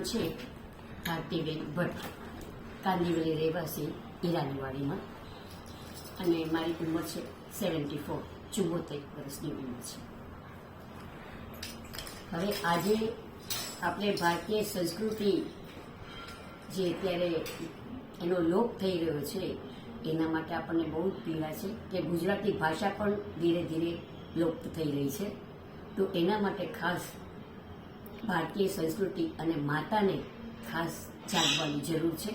નામ છે ભારતીબેન ભટ્ટ. કાંદીવલી રહેવાસી ઈરાનીવાડીમાં અને મારી ઉંમર છે સેવન્ટી ફોર ચુમ્મોતેર વર્ષની ઉંમર છે. હવે આજે આપણે ભારતીય સંસ્કૃતિ જે અત્યારે એનો લોપ થઈ રહ્યો છે, એના માટે આપણને બહુ જ પીડા છે કે ગુજરાતી ભાષા પણ ધીરે ધીરે લુપ્ત થઈ રહી છે. તો એના માટે ખાસ ભારતીય સંસ્કૃતિ અને માતાને ખાસ જાગવાની જરૂર છે.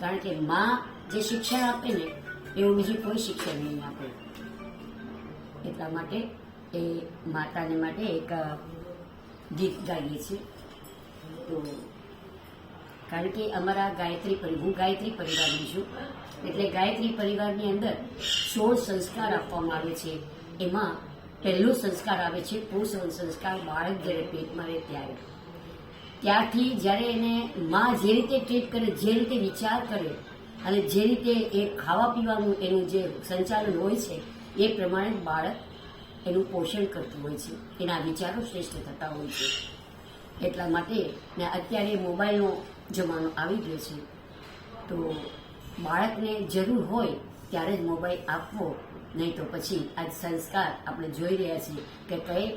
કારણ કે મા જે શિક્ષણ આપે ને એવું બીજું કોઈ શિક્ષણ નહીં આપે. એટલા માટે એ માતાને માટે એક ગીત ગાઈએ છીએ. તો કારણ કે અમારા ગાયત્રી પરિ, હું ગાયત્રી પરિવારની છું, એટલે ગાયત્રી પરિવારની અંદર સોળ સંસ્કાર આપવામાં આવે છે. એમાં પહેલો સંસ્કાર આવે છે પુરુષ સંસ્કાર, બાળક જ્યારે પેટમાં રહે ત્યારે. ત્યારથી જ્યારે એને માં જે રીતે ટ્રીટ કરે, જે રીતે વિચાર કરે અને જે રીતે એ ખાવા પીવાનું એનું જે સંચાલન હોય છે, એ પ્રમાણે બાળક એનું પોષણ કરતું હોય છે. એના વિચારો શ્રેષ્ઠ થતા હોય છે. એટલા માટે ને અત્યારે મોબાઈલનો જમાનો આવી ગયો છે. તો બાળકને જરૂર હોય ત્યારે જ મોબાઈલ આપવો નહીં તો પછી આજ સંસ્કાર આપણે જોઈ રહ્યા છીએ કે કઈ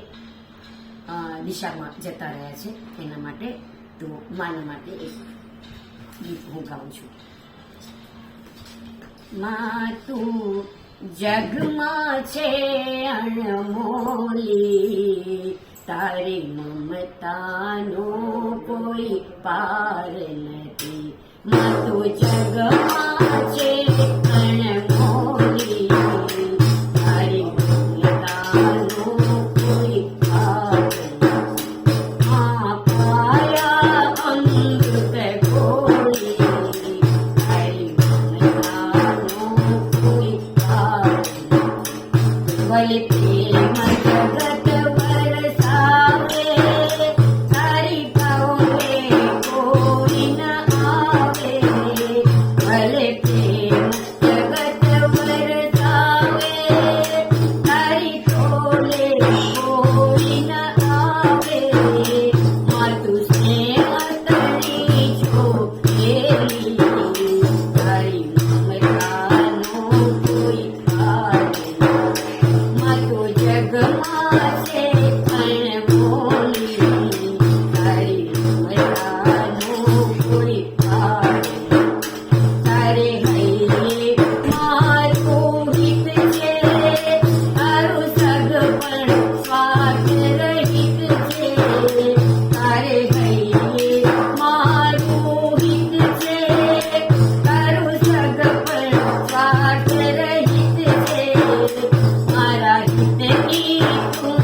દિશામાં જતા રહ્યા છે. એના માટે તો માના માટે એક ગીત હું ગાઉં છું. માં તું જગમાં છે અણમોલી, તારી મમતાનો કોઈ પાર નથી. માં તું જગમાં Oh,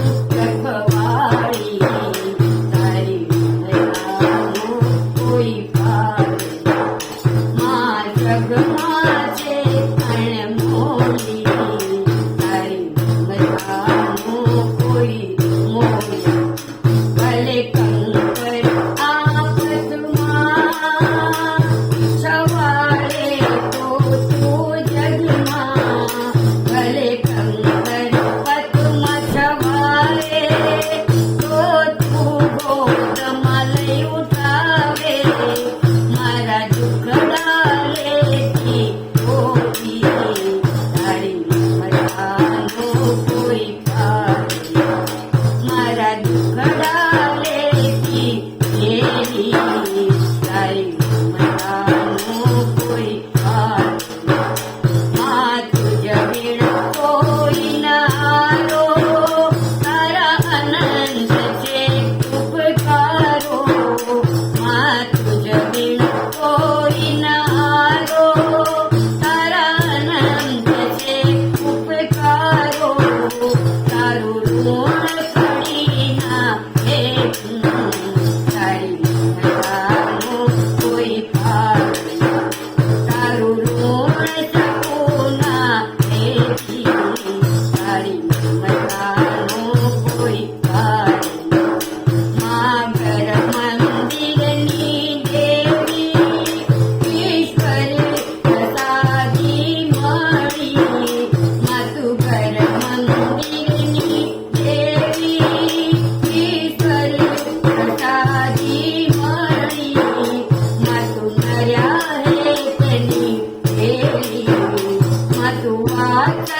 ಮಾತು ಮಾತ